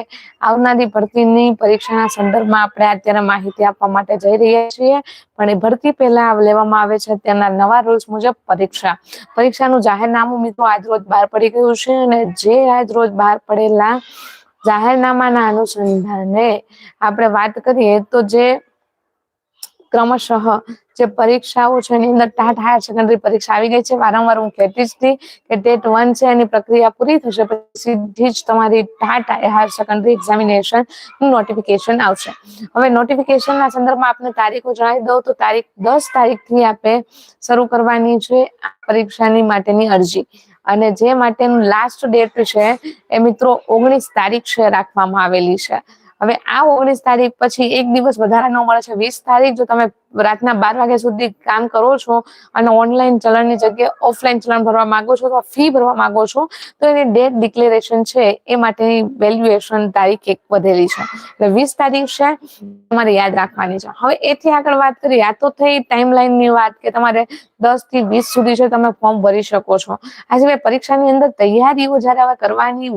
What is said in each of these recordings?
આવનારી ભરતીની પરીક્ષાના સંદર્ભમાં આપણે અત્યારે માહિતી આપવા માટે જઈ રહ્યા છીએ. પણ એ ભરતી પહેલા લેવામાં આવે છે તેના નવા રૂલ્સ મુજબ પરીક્ષા. પરીક્ષાનું જાહેરનામું મિત્રો આજ રોજ બહાર પડી ગયું છે અને જે આજ રોજ બહાર પડેલા જાહેરનામાના અનુસંધાને આપણે વાત કરીએ તો જે ક્રમશઃ જે પરીક્ષાઓ છે એની અંદર ટાટ હાયર સેકન્ડરી પરીક્ષા આવી ગઈ છે. વારંવાર હું કહેતી જ હતી કે ટેટ વન છે, એની પ્રક્રિયા પૂરી થશે પછી સીધી જ તમારી TAT higher secondary examination notification આવશે. હવે નોટિફિકેશનના સંદર્ભમાં આપને તારીખો જણાવી દઉં તો તારીખ દસ તારીખથી આપે શરૂ કરવાની છે પરીક્ષાની માટેની અરજી. અને જે માટેનું લાસ્ટ ડેટ છે એ મિત્રો ઓગણીસ તારીખ છે રાખવામાં આવેલી છે. હવે આ ઓગણીસ તારીખ પછી એક દિવસ વધારાનો મળે છે. વીસ તારીખ જો તમે રાતના બાર વાગ્યા સુધી કામ કરો છો અને ઓનલાઈન ચલણની જગ્યાએ ઓફલાઈન ચલણ ભરવા માંગો છો અથવા ફી ભરવા માંગો છો, તો એની ડેટ ડિક્લેરેશન છે, એ માટેની વેલ્યુએશન તારીખ એક વધેલી છે. એટલે વીસ તારીખ છે, તમારે યાદ રાખવાની છે. હવે એથી આગળ વાત કરીએ, આ તો થઈ ટાઈમલાઈનની વાત કે તમારે દસથી વીસ સુધી છે તમે ફોર્મ ભરી શકો છો. આ સિવાય પરીક્ષાની અંદર તૈયારીઓ જયારે હવે કરવાની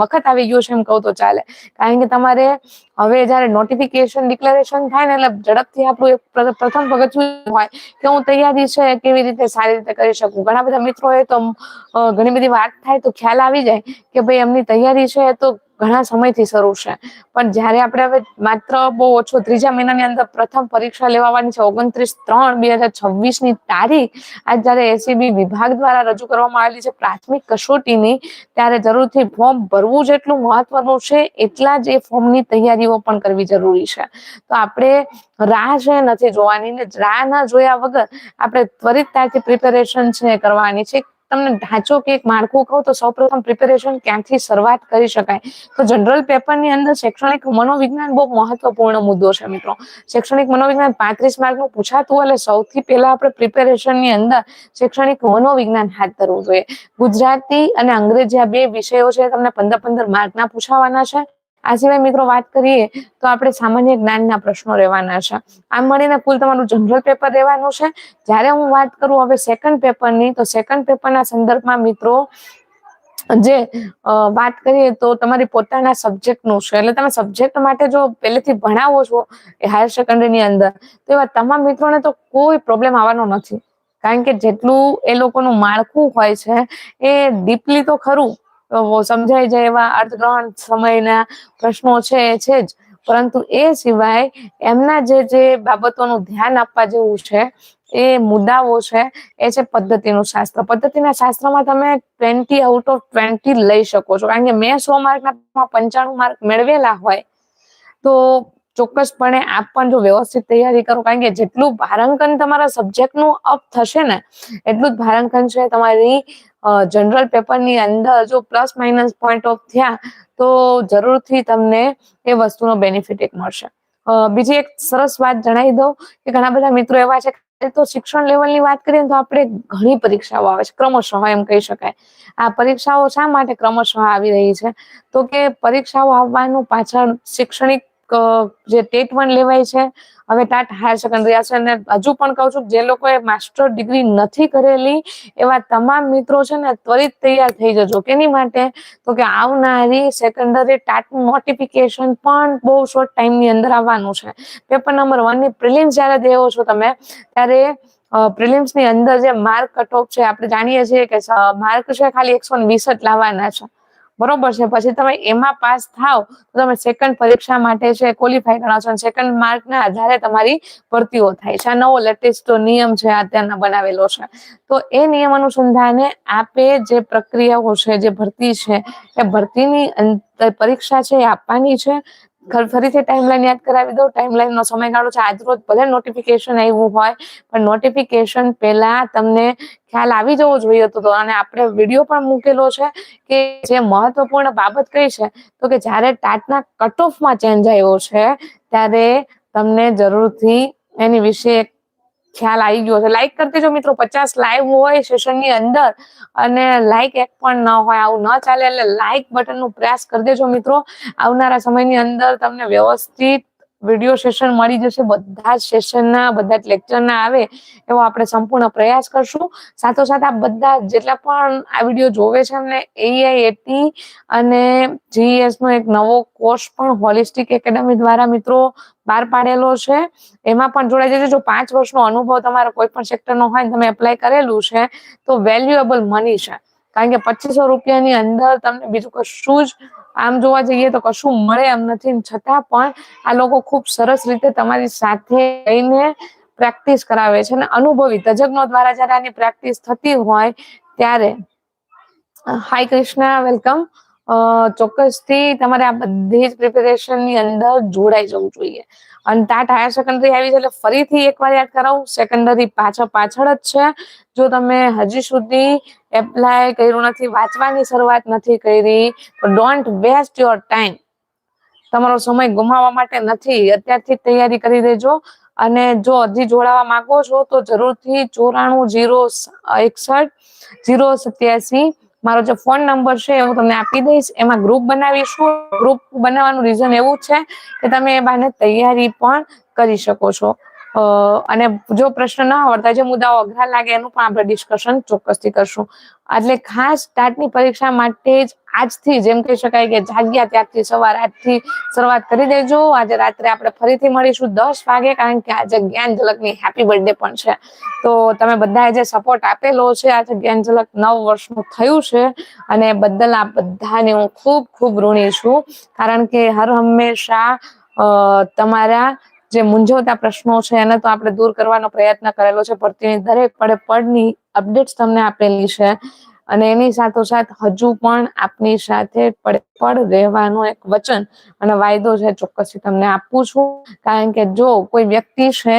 વખત આવી ગયો છે એમ કહું તો ચાલે. કારણ કે તમારે હવે જયારે નોટિફિકેશન ડિક્લેરેશન થાય ને એટલે ઝડપથી આપણું એક પ્રથમ પગથિયું હોય કે હું તૈયારી છે, કેવી રીતે સારી રીતે કરી શકું? ઘણા બધા મિત્રો હોય તો ઘણી બધી વાત થાય તો ખ્યાલ આવી જાય કે ભાઈ એમની તૈયારી છે તો ઘણા સમયથી શરૂ છે. પણ જ્યારે આપણે હવે માત્ર બહુ ઓછો ત્રીજા મહિનાની અંદર પ્રથમ પરીક્ષા લેવાની છે, ઓગણત્રીસ ત્રણ બે હજાર છવ્વીસની તારીખ, આજ જ્યારે એસીબી વિભાગ દ્વારા રજૂ કરવામાં આવેલી છે, પ્રાથમિક કસોટીની, ત્યારે જરૂરથી ફોર્મ ભરવું જેટલું મહત્વનું છે, એટલા જ એ ફોર્મની તૈયારીઓ પણ કરવી જરૂરી છે. તો આપણે રાહ છે નથી જોવાની ને રાહ ના જોયા વગર આપણે ત્વરિતતાથી પ્રિપેરેશન છે કરવાની છે. તમને ઢાંચો કે એક માળખું કહું તો સૌપ્રથમ પ્રિપેરેશન ક્યાંથી શરૂઆત કરી શકાય? તો જનરલ પેપરની અંદર શૈક્ષણિક મનોવિજ્ઞાન બહુ મહત્વપૂર્ણ મુદ્દો છે મિત્રો. શૈક્ષણિક મનોવિજ્ઞાન પાંત્રીસ માર્કનું પૂછાતું એટલે સૌથી પહેલા આપણે પ્રિપેરેશનની અંદર શૈક્ષણિક મનોવિજ્ઞાન હાથ ધરવું જોઈએ. ગુજરાતી અને અંગ્રેજી આ બે વિષયો છે તમને પંદર પંદર માર્કના પૂછાવાના છે. આ સિવાય મિત્રો વાત કરીએ તો આપણે સામાન્ય જ્ઞાનના પ્રશ્નો રહેવાના છે. આમ મળીને કુલ તમારું જનરલ પેપર રહેવાનું છે. જ્યારે હું વાત કરું હવે સેકન્ડ પેપરની તો સેકન્ડ પેપરના સંદર્ભમાં મિત્રો જે વાત કરીએ તો તમારી પોતાના સબ્જેક્ટનું છે. એટલે તમે સબ્જેક્ટ માટે જો પહેલેથી ભણાવો છો એ હાયર સેકન્ડરીની અંદર, તો એવા તમામ મિત્રોને તો કોઈ પ્રોબ્લેમ આવવાનો નથી. કારણ કે જેટલું એ લોકોનું માળખું હોય છે, એ ડીપલી તો ખરું તો સમજાઈ જાય એવા અર્થગ્રહણ સમયના પ્રશ્નો છે એ છે જ. પરંતુ એ સિવાય એમના જે જે બાબતોનું ધ્યાન આપવા જેવું છે, એ મુદ્દાઓ છે, એ છે પદ્ધતિનું શાસ્ત્ર. પદ્ધતિના શાસ્ત્રમાં તમે ટ્વેન્ટી આઉટ ઓફ ટ્વેન્ટી લઈ શકો છો. કારણ કે મેં સો માર્કના પંચાણું માર્ક મેળવેલા હોય, તો ચોક્કસપણે આપ પણ જો વ્યવસ્થિત તૈયારી કરો, કારણ કે જેટલું ભારાંકન તમારા સબ્જેક્ટનું અપ થશે ને, એટલું જ ભારાંકન છે તમારી જનરલ પેપરની અંદર જો પ્લસ માઇનસ પોઈન્ટ ઓફ થયા, તો જરૂરથી તમને એ વસ્તુનો બેનિફિટ એક મળશે. બીજી એક સરસ વાત જણાવી દઉં કે ઘણા બધા મિત્રો એવા છે તો શિક્ષણ લેવલની વાત કરીએ તો આપણે ઘણી પરીક્ષાઓ આવે છે, ક્રમશઃ એમ કહી શકાય. આ પરીક્ષાઓ શા માટે ક્રમશઃ આવી રહી છે? તો કે પરીક્ષાઓ આવવાનું પાછળ શૈક્ષણિક જે ટેટ વન લેવાય છે, હવે ટાટ હાયર સેકન્ડરી આ છે અને હજુ પણ કહું છું જે લોકોએ માસ્ટર ડિગ્રી નથી કરેલી, એવા તમામ મિત્રો છે ને ત્વરિત તૈયાર થઈ જજો. કેની માટે? તો કે આવનારી સેકન્ડરી ટાટનું નોટિફિકેશન પણ બહુ શોર્ટ ટાઈમની અંદર આવવાનું છે. પેપર નંબર વનની પ્રિલિમ્સ જ્યારે દેવો છો તમે, ત્યારે પ્રિલિમ્સની અંદર જે માર્ક કટ છે, આપણે જાણીએ છીએ કે માર્ક છે ખાલી એકસો વીસ જ લાવવાના છે. બરોબર છે. પછી તમે એમાં પાસ થાવ તો તમે સેકન્ડ પરીક્ષા માટે છે ક્વોલિફાય ગણાશો અને સેકન્ડ માર્કના આધારે તમારી ભરતીઓ થાય છે. આ નવો લેટેસ્ટ નિયમ છે અત્યારના બનાવેલો છે. તો એ નિયમ અનુસંધાને આપે જે પ્રક્રિયાઓ છે, જે ભરતી છે, એ ભરતીની પરીક્ષા છે એ આપવાની છે. ફરીથી ટાઈમલાઈન યાદ કરાવી દઉં. ટાઈમલાઈન નો સમયગાળો છે. આજ રોજ ભલે નોટિફિકેશન આવ્યું હોય, પણ નોટિફિકેશન પહેલા તમને ખ્યાલ આવી જવો જોઈએ તો અને આપણે વીડિયો પણ મૂકેલો છે કે જે મહત્વપૂર્ણ બાબત કઈ છે, તો કે જ્યારે ટાટના કટ ઓફમાં ચેન્જ આવ્યો છે, ત્યારે તમને જરૂરથી એની વિશે એક ખ્યાલ આવી ગયો છે. લાઈક કરતી જો મિત્રો પચાસ લાઈવ હોય સેશનની અંદર અને લાઈક એક પણ ન હોય, આવું ન ચાલે એટલે લાઈક બટનનું પ્રયાસ કરી દેજો મિત્રો. આવનારા સમયની અંદર તમને વ્યવસ્થિત વીડિયો સેશન મળી જશે, બધા જ સેશનના બધા જ લેક્ચરના આવે એવો આપણે સંપૂર્ણ પ્રયાસ કરશું. સાથોસાથ આ બધા જેટલા પણ આ વીડિયો જોવે છે એમને એઆઈએટી અને જીએસનો એક નવો કોર્સ પણ હોલિસ્ટિક એકેડમી દ્વારા મિત્રો બહાર પાડેલો છે. એમાં પણ જોડાઈ જશે જો પાંચ વર્ષનો અનુભવ તમારો કોઈ પણ સેક્ટરનો હોય તમે એપ્લાય કરેલું છે, તો વેલ્યુએબલ મની છે. કારણ કે પચીસો રૂપિયાની અંદર તમને બીજું કશું જ આમ જોવા જઈએ તો કશું મળે એમ નથી. છતાં પણ આ લોકો ખૂબ સરસ રીતે તમારી સાથે રહીને પ્રેક્ટિસ કરાવે છે અને અનુભવી. તજજ્ઞો દ્વારા જ્યારે આની પ્રેક્ટિસ થતી હોય ત્યારે. Hi Krishna, welcome. ચોક્કસથી તમારે આ બધી જ પ્રિપેરેશનની અંદર જોડાઈ જવું જોઈએ. અને ત્યાં હાયર સેકન્ડરી આવી છે એટલે ફરીથી એકવાર યાદ કરાવું સેકન્ડરી પાછળ પાછળ જ છે. જો તમે હજી સુધી એપ્લાય કર્યું નથી, વાંચવાની શરૂઆત નથી કરી, તો ડોન્ટ વેસ્ટ યોર ટાઈમ તમારો સમય ગુમાવવા માટે નથી. અત્યારથી તૈયારી કરી દેજો. અને જો હજી જોડાવા માંગો છો, તો જરૂરથી ચોરાણું જીરો એકસઠ, જીરો સત્યાસી મારો જે ફોન નંબર છે હું તમને આપી દઈશ. એમાં ગ્રુપ બનાવીશું ગ્રુપ બનાવવાનું રીઝન એવું છે કે તમે એ બાને તૈયારી પણ કરી શકો છો. અને જો પ્રશ્ન ના આવડતા, જે મુદ્દાઓ અઘરા લાગે એનું પણ આપણે ડિસ્કશન ચોક્કસથી કરશું. એટલે ખાસ સ્ટાર્ટની પરીક્ષા માટે જ આજથી જેમ કહી શકાય કે જાગ્યા ત્યારથી સવાર આજથી શરૂઆત કરી દેજો. આજે રાત્રે આપણે ફરીથી મળીશું દસ વાગે, કારણ કે આજે જ્ઞાન ઝલકની હેપી બર્થડે પણ છે. તો તમે બધાએ જે સપોર્ટ આપેલો છે, આજે જ્ઞાન ઝલક નવ વર્ષનું થયું છે, અને બદલ આ બધાને હું ખૂબ ખૂબ ઋણી છું. કારણ કે હર હંમેશા તમારા જે મૂંઝવતા પ્રશ્નો છે એને તો આપણે દૂર કરવાનો પ્રયત્ન કરેલો છે. ભરતીની દરેક પડે પડની અપડેટ્સ તમને આપેલી છે અને એની સાથોસાથ હજુ પણ આપની સાથે પડ રહેવાનું એક વચન અને વાયદો છે ચોક્કસથી તમને આપું છું. કારણ કે જો કોઈ વ્યક્તિ છે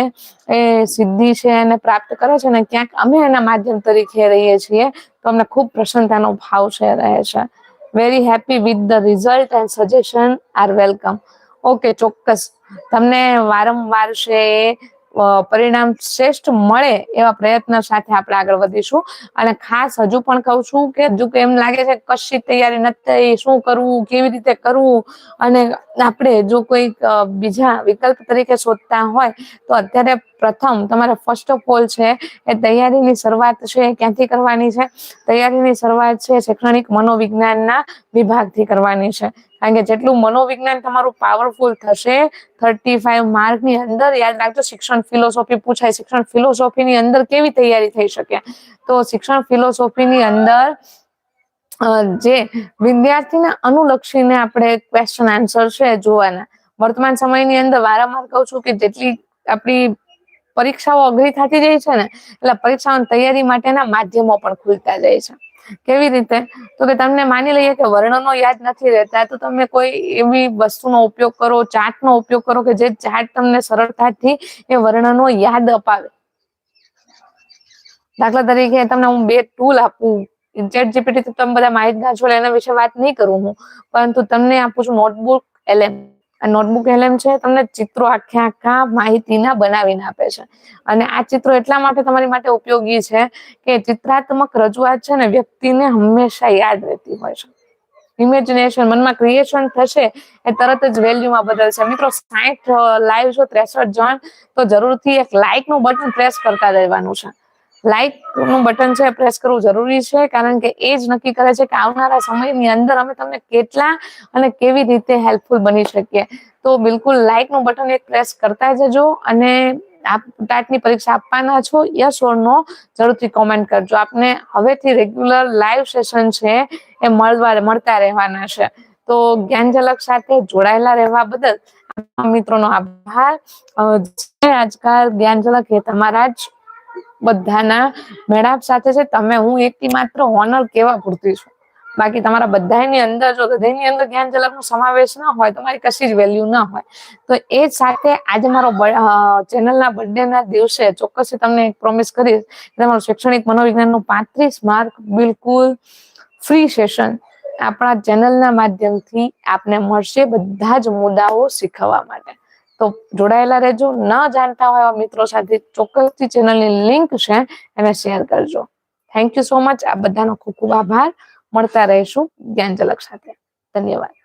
એ સિદ્ધિ છે એને પ્રાપ્ત કરે છે ને ક્યાંક અમે એના માધ્યમ તરીકે રહીએ છીએ તો અમને ખૂબ પ્રસન્નતાનો ભાવ છે રહે છે. Very happy with the result and suggestion are welcome okay, ચોક્કસ. તમને વારંવાર છે પરિણામ શ્રેષ્ઠ મળે એવા પ્રયત્ન સાથે આપણે આગળ વધીશું. અને ખાસ હજુ પણ કહું છું કે હજુ એમ લાગે છે કશી તૈયારી નથી શું કરવું, કેવી રીતે કરવું? અને આપણે જો કોઈ બીજા વિકલ્પ તરીકે શોધતા હોય, તો અત્યારે પ્રથમ તમારે ફર્સ્ટ ઓફ ઓલ છે એ તૈયારીની શરૂઆત છે ક્યાંથી કરવાની છે? તૈયારીની શરૂઆત છે શૈક્ષણિક મનોવિજ્ઞાનના વિભાગથી કરવાની છે. કારણ કે જેટલું મનોવિજ્ઞાન તમારું પાવરફુલ થશે થર્ટી ફાઈવ માર્કની અંદર યાદ રાખજો, શિક્ષણ ફિલોસોફી પૂછાય, શિક્ષણ ફિલોસોફીની અંદર કેવી તૈયારી થઈ શકે? તો શિક્ષણ ફિલોસોફીની અંદર જે વિદ્યાર્થીને અનુલક્ષીને આપણે ક્વેશ્ચન આન્સર છે જોવાના. વર્તમાન સમયની અંદર વારંવાર કહું છું કે જેટલી આપણી પરીક્ષાઓ અઘરી થતી જાય છે ને, એટલે પરીક્ષાઓની તૈયારી માટેના માધ્યમો પણ ખુલતા જાય છે. કેવી રીતે? તો કે તમને માની લઈએ કે વર્ણનો યાદ નથી રહેતા, તો તમે કોઈ એવી વસ્તુનો ઉપયોગ કરો, ચાર્ટનો ઉપયોગ કરો કે જે ચાર્ટ તમને સરળતાથી એ વર્ણનો યાદ અપાવે. દાખલા તરીકે તમને હું બે ટૂલ આપું. ચેટ જીપીટી તમે બધા માહિતગાર છો એના વિશે વાત નહીં કરું હું. પરંતુ તમને આપું છું નોટબુક એલએમ આ નોટબુક એલએમ છે, તમને ચિત્રો આખે આખા માહિતીના બનાવીને આપે છે. અને આ ચિત્રો એટલા માટે તમારી માટે ઉપયોગી છે કે ચિત્રાત્મક રજૂઆત છે ને વ્યક્તિને હંમેશા યાદ રહેતી હોય છે. ઇમેજિનેશન મનમાં ક્રિએશન થશે એ તરત જ વેલ્યુમાં બદલશે. મિત્રો સાઠ લાઈવ છો, ત્રેસઠ જણ, તો જરૂરથી એક લાઇકનું બટન પ્રેસ કરતા રહેવાનું છે. લાઈકનું બટન છે પ્રેસ કરવું જરૂરી છે, કારણ કે એ જ નક્કી કરે છે કે આવનારા સમયની અંદર અમે તમને કેટલા અને કેવી રીતે હેલ્પફુલ બની શકીએ. તો બિલકુલ લાઈકનું બટન એક પ્રેસ કરતા જજો અને આપ ટાટની પરીક્ષા આપવાના છો યસ ઓર નો જરૂરથી કોમેન્ટ કરજો. આપને હવેથી રેગ્યુલર લાઈવ સેશન છે એ મળવા, મળતા રહેવાના છે. તો જ્ઞાન ઝલક સાથે જોડાયેલા રહેવા બદલ મિત્રોનો આભાર. આજકાલ. જ્ઞાન ઝલક એ તમારા જ. બધાના મેળાપ સાથે છે, તમે હું એકથી માત્ર હોનર કેવા પૂરતી છું. બાકી તમારા બધાની અંદર જો હૃદયની અંદર જ્ઞાન ઝલકનો સમાવેશ ના હોય, તમારી કશી જ વેલ્યુ ના હોય. તો એ સાથે આજે મારો ચેનલના બર્થડેના દિવસે ચોક્કસ તમને એક પ્રોમિસ કરીશ કે તમારું શૈક્ષણિક મનોવિજ્ઞાનનું પાંત્રીસ માર્ક બિલકુલ ફ્રી સેશન આપણા ચેનલના માધ્યમથી આપને મળશે બધા જ મુદ્દાઓ શીખવવા માટે. તો જોડાયેલા રહેજો. ન જાણતા હોય મિત્રો સાથે, ચોક્કસથી ચેનલની લિંક છે, એને શેર કરજો. થેન્ક યુ સો મચ આ બધાનો ખૂબ ખૂબ આભાર. મળતા રહીશું જ્ઞાનજલક સાથે. ધન્યવાદ.